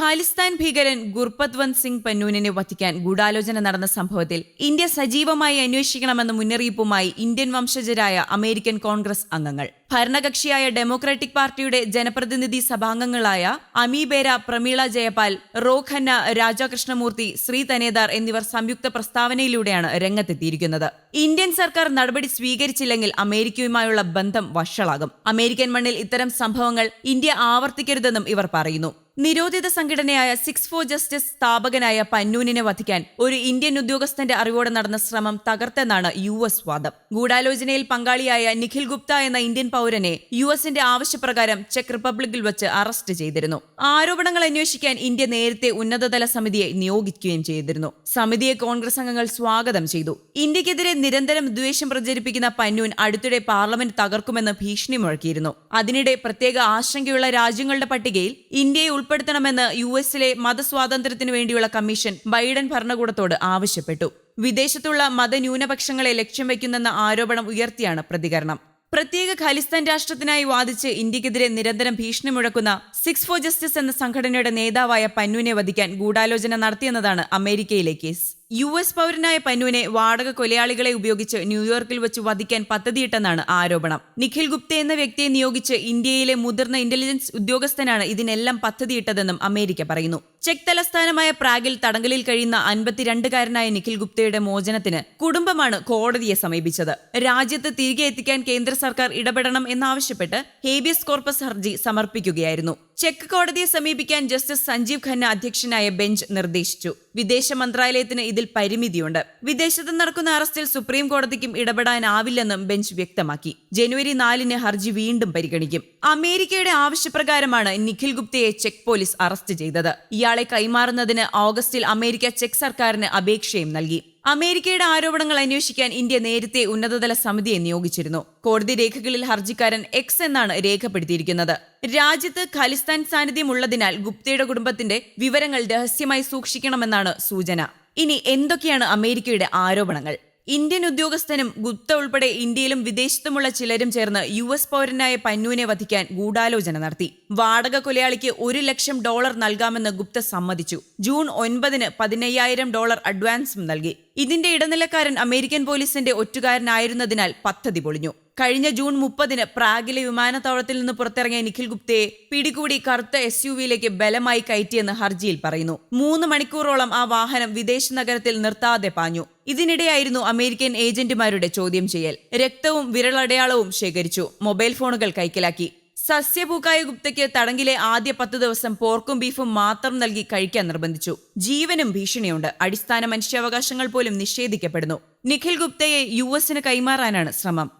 ഖാലിസ്ഥാൻ ഭീകരൻ ഗുർപത്വന്ത് സിംഗ് പന്നൂനെ വധിക്കാൻ ഗൂഢാലോചന നടന്ന സംഭവത്തിൽ ഇന്ത്യ സജീവമായി അന്വേഷിക്കണമെന്ന മുന്നറിയിപ്പുമായി ഇന്ത്യൻ വംശജരായ അമേരിക്കൻ കോൺഗ്രസ് അംഗങ്ങൾ. ഭരണകക്ഷിയായ ഡെമോക്രാറ്റിക് പാർട്ടിയുടെ ജനപ്രതിനിധി സഭാംഗങ്ങളായ അമീബേര പ്രമീള ജയപാൽ റോ ഖന്ന രാജാകൃഷ്ണമൂർത്തി ശ്രീ തനേദാർ എന്നിവർ സംയുക്ത പ്രസ്താവനയിലൂടെയാണ് രംഗത്തെത്തിയിരിക്കുന്നത്. ഇന്ത്യൻ സർക്കാർ നടപടി സ്വീകരിച്ചില്ലെങ്കിൽ അമേരിക്കയുമായുള്ള ബന്ധം വഷളാകും. അമേരിക്കൻ മണ്ണിൽ ഇത്തരം സംഭവങ്ങൾ ഇന്ത്യ ആവർത്തിക്കരുതെന്നും ഇവർ പറയുന്നു. നിരോധിത സംഘടനയായ സിക്സ് ഫോർ ജസ്റ്റിസ് സ്ഥാപകനായ പന്നൂനിനെ വധിക്കാൻ ഒരു ഇന്ത്യൻ ഉദ്യോഗസ്ഥന്റെ അറിവോടെ നടന്ന ശ്രമം തകർത്തെന്നാണ് യു എസ് വാദം. ഗൂഢാലോചനയിൽ പങ്കാളിയായ നിഖിൽ ഗുപ്ത എന്ന ഇന്ത്യൻ പൗരനെ യു എസിന്റെ ആവശ്യപ്രകാരം ചെക്ക് റിപ്പബ്ലിക്കിൽ വെച്ച് അറസ്റ്റ് ചെയ്തിരുന്നു. ആരോപണങ്ങൾ അന്വേഷിക്കാൻ ഇന്ത്യ നേരത്തെ ഉന്നതതല സമിതിയെ നിയോഗിക്കുകയും ചെയ്തിരുന്നു. സമിതിയെ കോൺഗ്രസ് അംഗങ്ങൾ സ്വാഗതം ചെയ്തു. ഇന്ത്യക്കെതിരെ നിരന്തരം ദ്വേഷം പ്രചരിപ്പിക്കുന്ന പന്നൂൻ അടുത്തിടെ പാർലമെന്റ് തകർക്കുമെന്ന് ഭീഷണി മുഴക്കിയിരുന്നു അതിനിടെ പ്രത്യേക ആശങ്കയുള്ള രാജ്യങ്ങളുടെ പട്ടികയിൽ ഇന്ത്യയെ ഉൾപ്പെടുത്തണമെന്ന് യു എസിലെ മതസ്വാതന്ത്ര്യത്തിനു വേണ്ടിയുള്ള കമ്മീഷൻ ബൈഡൻ ഭരണകൂടത്തോട് ആവശ്യപ്പെട്ടു. വിദേശത്തുള്ള മതന്യൂനപക്ഷങ്ങളെ ലക്ഷ്യം വയ്ക്കുന്നെന്ന ആരോപണം ഉയർത്തിയാണ് പ്രതികരണം. പ്രത്യേക ഖലിസ്ഥാൻ രാഷ്ട്രത്തിനായി വാദിച്ച് ഇന്ത്യക്കെതിരെ നിരന്തരം ഭീഷണി മുഴക്കുന്ന സിക്സ് ഫോർ ജസ്റ്റിസ് എന്ന സംഘടനയുടെ നേതാവായ പന്നുവിനെ വധിക്കാൻ ഗൂഢാലോചന നടത്തിയെന്നതാണ് അമേരിക്കയിലെ കേസ്. യു എസ് പൗരനായ പന്നുവിനെ വാടക കൊലയാളികളെ ഉപയോഗിച്ച് ന്യൂയോർക്കിൽ വെച്ച് വധിക്കാൻ പദ്ധതിയിട്ടെന്നാണ് ആരോപണം. നിഖിൽ ഗുപ്ത എന്ന വ്യക്തിയെ നിയോഗിച്ച് ഇന്ത്യയിലെ മുതിർന്ന ഇന്റലിജൻസ് ഉദ്യോഗസ്ഥനാണ് ഇതിനെല്ലാം പദ്ധതിയിട്ടതെന്നും അമേരിക്ക പറയുന്നു. ചെക്ക് തലസ്ഥാനമായ പ്രാഗിൽ തടങ്കലിൽ കഴിയുന്ന അൻപത്തിരണ്ടുകാരനായ നിഖിൽ ഗുപ്തയുടെ മോചനത്തിന് കുടുംബമാണ് കോടതിയെ സമീപിച്ചത്. രാജ്യത്ത് തിരികെ എത്തിക്കാൻ കേന്ദ്ര സർക്കാർ ഇടപെടണം എന്നാവശ്യപ്പെട്ട് ഹേബിയസ് കോർപ്പസ് ഹർജി സമർപ്പിക്കുകയായിരുന്നു. ചെക്ക് കോടതിയെ സമീപിക്കാൻ ജസ്റ്റിസ് സഞ്ജീവ് ഖന്ന അധ്യക്ഷനായ ബെഞ്ച് നിർദ്ദേശിച്ചു. വിദേശ മന്ത്രാലയത്തിന് ഇതിൽ പരിമിതിയുണ്ട്. വിദേശത്ത് നടക്കുന്ന അറസ്റ്റിൽ സുപ്രീം കോടതിക്കും ഇടപെടാനാവില്ലെന്നും ബെഞ്ച് വ്യക്തമാക്കി. ജനുവരി നാലിന് ഹർജി വീണ്ടും പരിഗണിക്കും. അമേരിക്കയുടെ ആവശ്യപ്രകാരമാണ് നിഖിൽ ഗുപ്തയെ ചെക്ക് പോലീസ് അറസ്റ്റ് ചെയ്തത്. ഇയാളെ കൈമാറുന്നതിന് ഓഗസ്റ്റിൽ അമേരിക്ക ചെക്ക് സർക്കാരിന് അപേക്ഷയും നൽകി. അമേരിക്കയുടെ ആരോപണങ്ങൾ അന്വേഷിക്കാൻ ഇന്ത്യ നേരത്തെ ഉന്നതതല സമിതിയെ നിയോഗിച്ചിരുന്നു. കോടതി രേഖകളിൽ ഹർജിക്കാരൻ എക്സ് എന്നാണ് രേഖപ്പെടുത്തിയിരിക്കുന്നത്. രാജ്യത്ത് ഖലിസ്ഥാൻ സാന്നിധ്യമുള്ളതിനാൽ ഗുപ്തയുടെ കുടുംബത്തിന്റെ വിവരങ്ങൾ രഹസ്യമായി സൂക്ഷിക്കണമെന്നാണ് സൂചന. ഇനി എന്തൊക്കെയാണ് അമേരിക്കയുടെ ആരോപണങ്ങൾ? ഇന്ത്യൻ ഉദ്യോഗസ്ഥനും ഗുപ്ത ഉൾപ്പെടെ ഇന്ത്യയിലും വിദേശത്തുമുള്ള ചിലരും ചേർന്ന് യു എസ് പൗരനായ പന്നുവിനെ വധിക്കാൻ ഗൂഢാലോചന നടത്തി. വാടക കൊലയാളിക്ക് ഒരു ലക്ഷം ഡോളർ നൽകാമെന്ന് ഗുപ്ത സമ്മതിച്ചു. ജൂൺ ഒൻപതിന് പതിനയ്യായിരം ഡോളർ അഡ്വാൻസും നൽകി. ഇതിന്റെ ഇടനിലക്കാരൻ അമേരിക്കൻ പോലീസിന്റെ ഒറ്റുകാരനായിരുന്നതിനാൽ പദ്ധതി പൊളിഞ്ഞു. കഴിഞ്ഞ ജൂൺ മുപ്പതിന് പ്രാഗിലെ വിമാനത്താവളത്തിൽ നിന്ന് പുറത്തിറങ്ങിയ നിഖിൽ ഗുപ്തയെ പിടികൂടി കറുത്ത എസ് യു വിയിലേക്ക് ബലമായി കയറ്റിയെന്ന് ഹർജിയിൽ പറയുന്നു. മൂന്ന് മണിക്കൂറോളം ആ വാഹനം വിദേശ നഗരത്തിൽ നിർത്താതെ പാഞ്ഞു. ഇതിനിടെയായിരുന്നു അമേരിക്കൻ ഏജന്റുമാരുടെ ചോദ്യം ചെയ്യൽ. രക്തവും വിരളടയാളവും ശേഖരിച്ചു. മൊബൈൽ ഫോണുകൾ കൈക്കലാക്കി. സസ്യഭൂക്കായ ഗുപ്തയ്ക്ക് തടങ്കിലെ ആദ്യ പത്ത് ദിവസം പോർക്കും ബീഫും മാത്രം നൽകി കഴിക്കാൻ നിർബന്ധിച്ചു. ജീവനും ഭീഷണിയുണ്ട്. അടിസ്ഥാന മനുഷ്യാവകാശങ്ങൾ പോലും നിഷേധിക്കപ്പെടുന്നു. നിഖിൽ ഗുപ്തയെ യു എസിന് കൈമാറാനാണ് ശ്രമം.